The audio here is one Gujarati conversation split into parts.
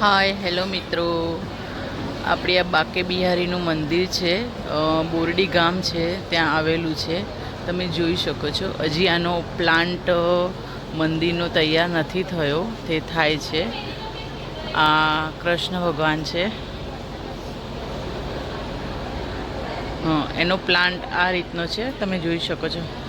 હાય, હેલો મિત્રો. આપણી આ બાકે બિહારીનું મંદિર છે. બોરડી ગામ છે, ત્યાં આવેલું છે. તમે જોઈ શકો છો. હજી આનો પ્લાન્ટ મંદિરનો તૈયાર નથી થયો. તે થાય છે. આ કૃષ્ણ ભગવાન છે. એનો પ્લાન્ટ આ રીતનો છે. તમે જોઈ શકો છો.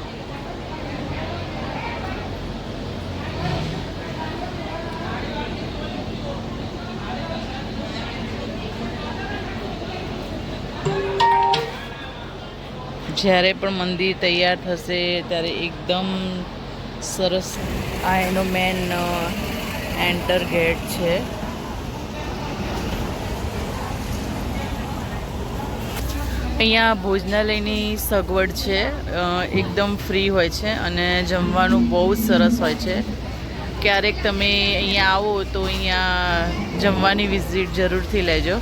જ્યારે પણ મંદિર તૈયાર થશે ત્યારે એકદમ સરસ આ એનો મેન એન્ટર ગેટ છે. અહીંયા ભોજનાલયની સગવડ છે એકદમ ફ્રી હોય છે અને જમવાનું બહુ જ સરસ હોય છે. ક્યારેક તમે અહીંયા આવો તો અહીંયા જમવાની વિઝિટ જરૂરથી લેજો.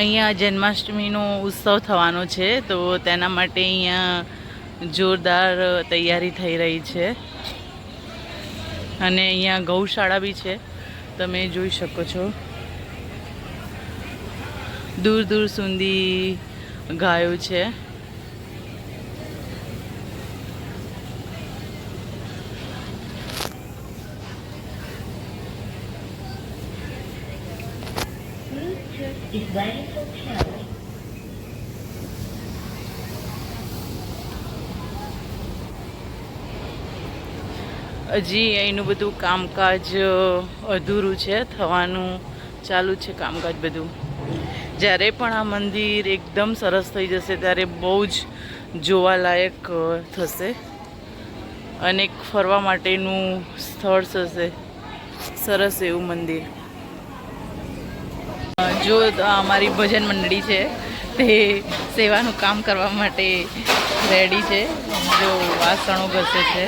અહીંયા જન્માષ્ટમીનો ઉત્સવ થવાનો છે, તો તેના માટે અહીંયા જોરદાર તૈયારી થઈ રહી છે. અને અહીંયા ગૌશાળા બી છે, તમે જોઈ શકો છો. દૂર દૂર સુધી ગાયો છે. Is ready for pairing. હજી અહીંનું બધું કામકાજ અધૂરું છે, થવાનું ચાલુ છે કામકાજ બધું. જ્યારે પણ આ મંદિર એકદમ સરસ થઈ જશે, ત્યારે બહુ જ જોવાલાયક થશે. અને ફરવા માટેનું સ્થળ થશે. સરસ એવું મંદિર. જો અમારી ભજન મંડળી છે, તે સેવાનું કામ કરવા માટે રેડી છે. જો, વાસણો ઘસે છે.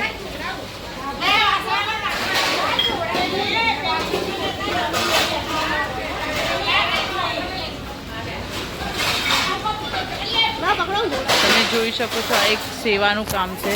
તમે જોઈ શકો છો, આ એક સેવાનું કામ છે.